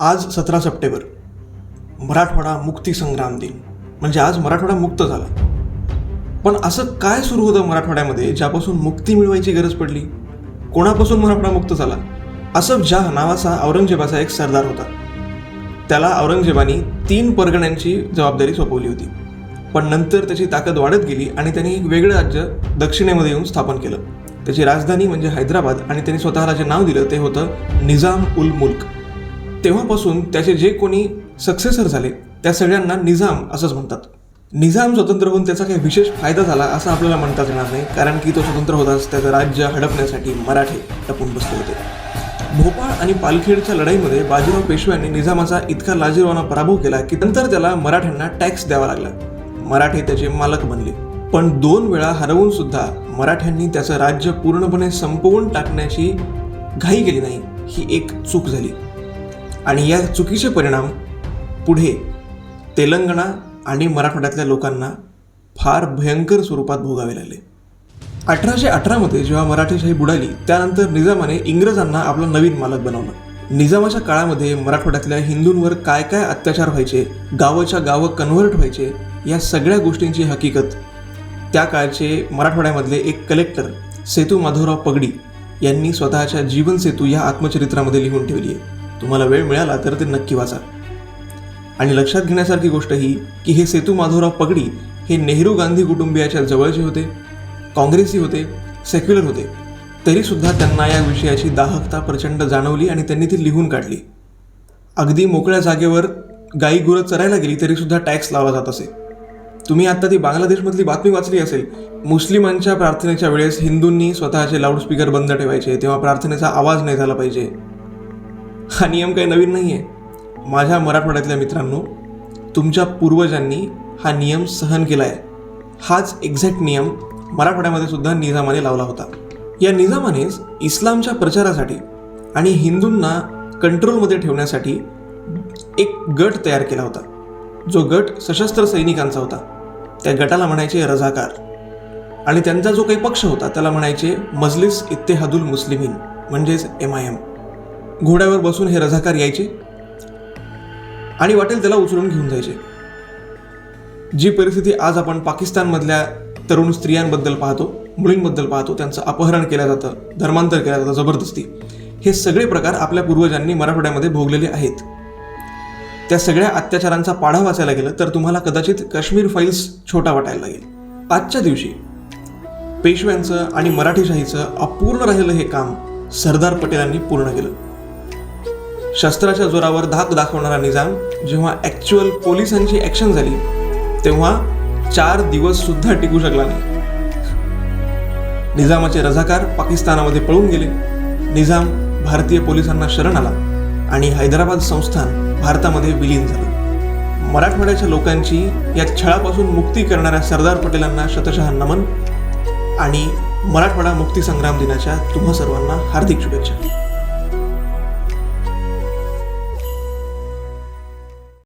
आज सतरा सप्टेंबर मराठवाडा मुक्ती संग्राम दिन. म्हणजे आज मराठवाडा मुक्त झाला. पण असं काय सुरू होतं मराठवाड्यामध्ये ज्यापासून मुक्ती मिळवायची गरज पडली? कोणापासून मराठवाडा मुक्त झाला? असफ शाह नावाचा औरंगजेबाचा एक सरदार होता. त्याला औरंगजेबाने तीन परगण्यांची जबाबदारी सोपवली होती. पण नंतर त्याची ताकद वाढत गेली आणि त्यांनी एक वेगळं राज्य दक्षिणेमध्ये येऊन स्थापन केलं. त्याची राजधानी म्हणजे हैदराबाद आणि त्यांनी स्वतःला जे नाव दिलं ते होतं निजाम उल मुल्क. तेव्हापासून त्याचे जे कोणी सक्सेसर झाले त्या सगळ्यांना निजाम असंच म्हणतात. निजाम स्वतंत्र होऊन त्याचा काही विशेष फायदा झाला असं आपल्याला म्हणताच येणार नाही कारण की तो स्वतंत्र होताच त्याचं राज्य हडपण्यासाठी मराठे टपून बसले होते. भोपाळ आणि पालखेडच्या लढाईमध्ये बाजीराव पेशव्यांनी निजामाचा इतका लाजीरवाना पराभव केला की नंतर त्याला मराठ्यांना टॅक्स द्यावा लागला. मराठे त्याचे मालक बनले. पण दोन वेळा हरवून सुद्धा मराठ्यांनी त्याचं राज्य पूर्णपणे संपवून टाकण्याची घाई केली नाही ही एक चूक झाली. आणि या चुकीचे परिणाम पुढे तेलंगणा आणि मराठवाड्यातल्या लोकांना फार भयंकर स्वरूपात भोगावे लागले. अठराशे अठरामध्ये जेव्हा मराठीशाही बुडाली त्यानंतर निजामाने इंग्रजांना आपला नवीन मालक बनवलं. निजामाच्या काळामध्ये मराठवाड्यातल्या हिंदूंवर काय काय अत्याचार व्हायचे गावाच्या गावं कन्व्हर्ट व्हायचे या सगळ्या गोष्टींची हकीकत त्या काळचे मराठवाड्यामधले एक कलेक्टर सेतू माधवराव पगडी यांनी स्वतःच्या जीवन सेतू या आत्मचरित्रामध्ये लिहून ठेवली आहे. तुम्हाला वेळ मिळाला तर ते नक्की वाचा. आणि लक्षात घेण्यासारखी गोष्ट ही की हे सेतू माधवराव पगडी हे नेहरू गांधी कुटुंबियाच्या जवळचे होते काँग्रेसी होते सेक्युलर होते. तरीसुद्धा त्यांना या विषयाची दाहकता प्रचंड जाणवली आणि त्यांनी ती लिहून काढली. अगदी मोकळ्या जागेवर गाई गुरं चरायला गेली तरीसुद्धा टॅक्स लावला जात असे. तुम्ही आत्ता ती बांगलादेशमधली बातमी वाचली असेल. मुस्लिमांच्या प्रार्थनेच्या वेळेस हिंदूंनी स्वतःचे लाऊडस्पीकर बंद ठेवायचे तेव्हा प्रार्थनेचा आवाज नाही झाला पाहिजे. हा नियम काही नवीन नाही आहे माझ्या मराठवाड्यातल्या मित्रांनो तुमच्या पूर्वजांनी हा नियम सहन केला आहे हाच एक्झॅक्ट नियम मराठवाड्यामध्ये सुद्धा निजामाने लावला होता. या निजामानेच इस्लामच्या प्रचारासाठी आणि हिंदूंना कंट्रोलमध्ये ठेवण्यासाठी एक गट तयार केला होता. जो गट सशस्त्र सैनिकांचा होता. त्या गटाला म्हणायचे रझाकार. आणि त्यांचा जो काही पक्ष होता त्याला म्हणायचे मजलिस इत्तेहादुल मुस्लिमीन म्हणजेच एम आय एम घोड्यावर बसून हे रझाकार यायचे आणि वाटेल त्याला उचलून घेऊन जायचे. जी परिस्थिती आज आपण पाकिस्तानमधल्या तरुण स्त्रियांबद्दल पाहतो मुलींबद्दल पाहतो त्यांचं अपहरण केलं जातं धर्मांतर केलं जातं जबरदस्ती हे सगळे प्रकार आपल्या पूर्वजांनी मराठवाड्यामध्ये भोगलेले आहेत. त्या सगळ्या अत्याचारांचा पाढा वाचायला गेलं तर तुम्हाला कदाचित काश्मीर फाईल्स छोटा वाटायला लागेल. आजच्या दिवशी पेशव्यांचं आणि मराठीशाहीचं अपूर्ण राहिलं हे काम सरदार पटेलांनी पूर्ण केलं. शस्त्राच्या जोरावर धाक दाखवणारा निजाम जेव्हा ॲक्च्युअल पोलिसांची ॲक्शन झाली तेव्हा चार दिवस सुद्धा टिकू शकला नाही. निजामाचे रझाकार पाकिस्तानामध्ये पळून गेले. निजाम भारतीय पोलिसांना शरण आला आणि हैदराबाद संस्थान भारतामध्ये विलीन झालं. मराठवाड्याच्या लोकांची या छळापासून मुक्ती करणाऱ्या सरदार पटेलांना शतशः नमन आणि मराठवाडा मुक्ती संग्राम दिनाच्या तुम्हा सर्वांना हार्दिक शुभेच्छा.